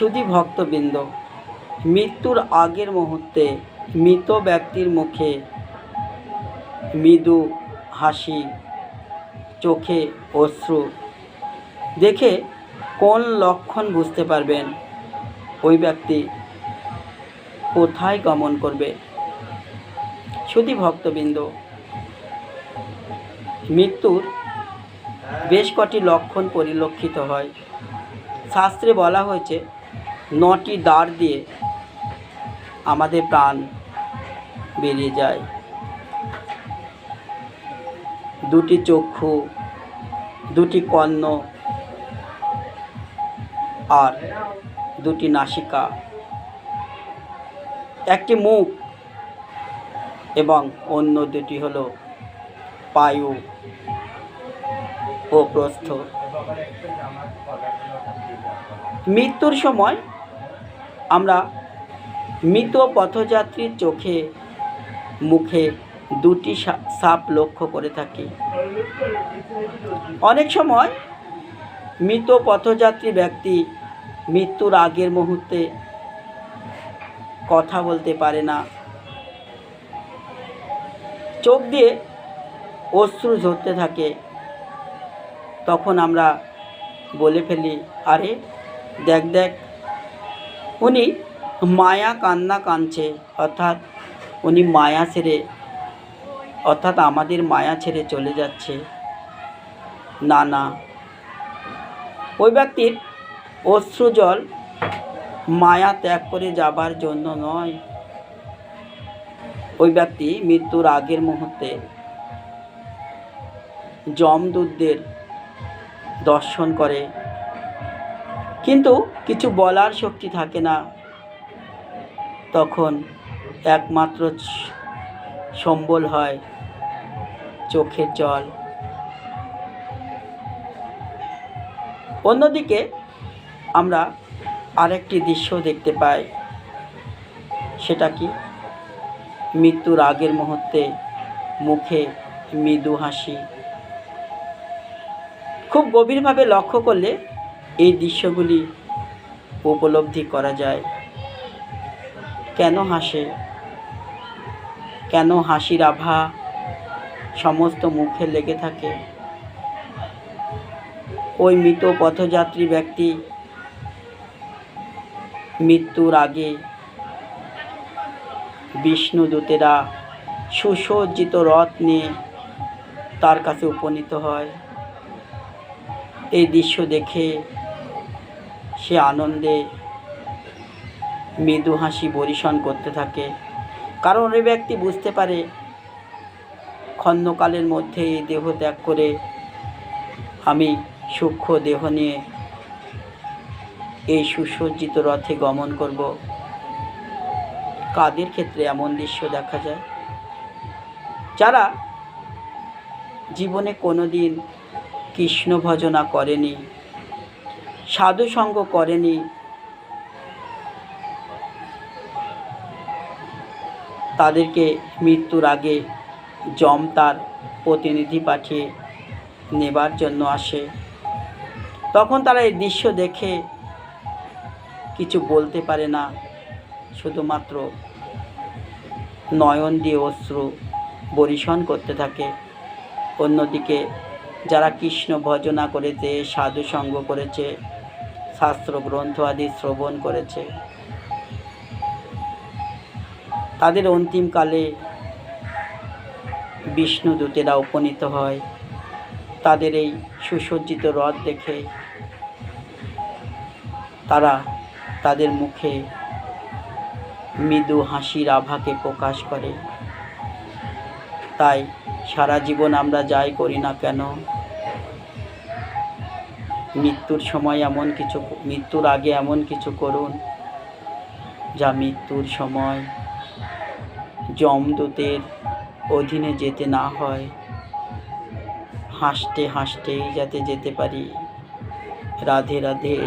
সুধী ভক্তবৃন্দ, মৃত্যুর আগের মুহূর্তে মৃত ব্যক্তির মুখে মৃদু হাসি, চোখে অশ্রু দেখে কোন লক্ষণ বুঝতে পারবেন? ওই ব্যক্তি কোথায় গমন করবে? সুধী ভক্তবৃন্দ, মৃত্যুর বেশ কটি লক্ষণ পরিলক্ষিত হয়। শাস্ত্রে বলা হয়েছে নটি দ্বার দিয়ে আমাদের প্রাণ বেরিয়ে যায়। দুটি চক্ষু, দুটি কর্ণ আর দুটি নাসিকা। একটি মুখ এবং অন্য দুটি হল পায়ু ও প্রস্থ। মৃত্যুর সময় আমরা মৃত পথযাত্রীর চোখে, মুখে দুটি সাপ লক্ষ্য করে থাকি। অনেক সময় মৃত পথযাত্রী ব্যক্তি মৃত্যুর আগের মুহূর্তে কথা বলতে পারে না। চোখ দিয়ে অশ্রু ঝরতে থাকে। তখন আমরা বলে ফেলি, আরে, দেখ দেখ উনি মায়া কান্না কাঁদছে, অর্থাৎ উনি মায়া ছেড়ে, অর্থাৎ আমাদের মায়া ছেড়ে চলে যাচ্ছে। না না ওই ব্যক্তির অশ্রুজল মায়া ত্যাগ করে যাবার জন্য নয়। ওই ব্যক্তি মৃত্যুর আগের মুহূর্তে যমদূতদের দর্শন করে। কিন্তু কিছু বলার শক্তি থাকে না। তখন একমাত্র সম্বল হয় চোখের জল। অন্যদিকে আমরা আরেকটি দৃশ্য দেখতে পাই। সেটা কি? মৃত্যুর আগের মুহূর্তে মুখে মৃদু হাসি। খুব গভীরভাবে লক্ষ্য করলে এই দৃশ্যগুলি উপলব্ধি করা যায়। কেন হাসে? কেন হাসির আভা সমস্ত মুখে লেগে থাকে? ওই মৃত পথযাত্রী ব্যক্তি মৃত্যুর আগে বিষ্ণুদূতেরা সুসজ্জিত রথ নিয়ে তার কাছে উপনীত হয়। এই দৃশ্য দেখে সে আনন্দে মৃদু হাসি পরিশন করতে থাকে। কারণ ওই ব্যক্তি বুঝতে পারে, ক্ষণকালের মধ্যে এই দেহ ত্যাগ করে আমি সূক্ষ্ম দেহ নিয়ে এই সুসজ্জিত রথে গমন করব। কাদের ক্ষেত্রে এমন দৃশ্য দেখা যায়? যারা জীবনে কোনো দিন কৃষ্ণ ভজনা করেনি সাধুসঙ্গ করেনি। তাদেরকে মৃত্যুর আগে যম তার প্রতিনিধি পাঠিয়ে নেবার জন্য আসে। তখন তারা এই দৃশ্য দেখে কিছু বলতে পারে না, শুধুমাত্র নয়ন দিয়ে অশ্রু বরিশন করতে থাকে। অন্যদিকে যারা কৃষ্ণ ভজনা করেছে, সাধু সঙ্গ করেছে শাস্ত্র গ্রন্থ আদি শ্রবণ করেছে। তাদের অন্তিমকালে বিষ্ণুদূতেরা উপনীত হয়। তাদের এই সুসজ্জিত রথ দেখে তারা তাদের মুখে মৃদু হাসির আভাকে প্রকাশ করে। তাই সারা জীবন আমরা যাই করি না কেন মৃত্যুর সময় এমন কিছু মৃত্যুর আগে এমন কিছু করুন যা মৃত্যুর সময় যমদূতের অধীনে যেতে না হয়। হাসতে হাসতেই যাতে যেতে পারি। রাধে রাধে।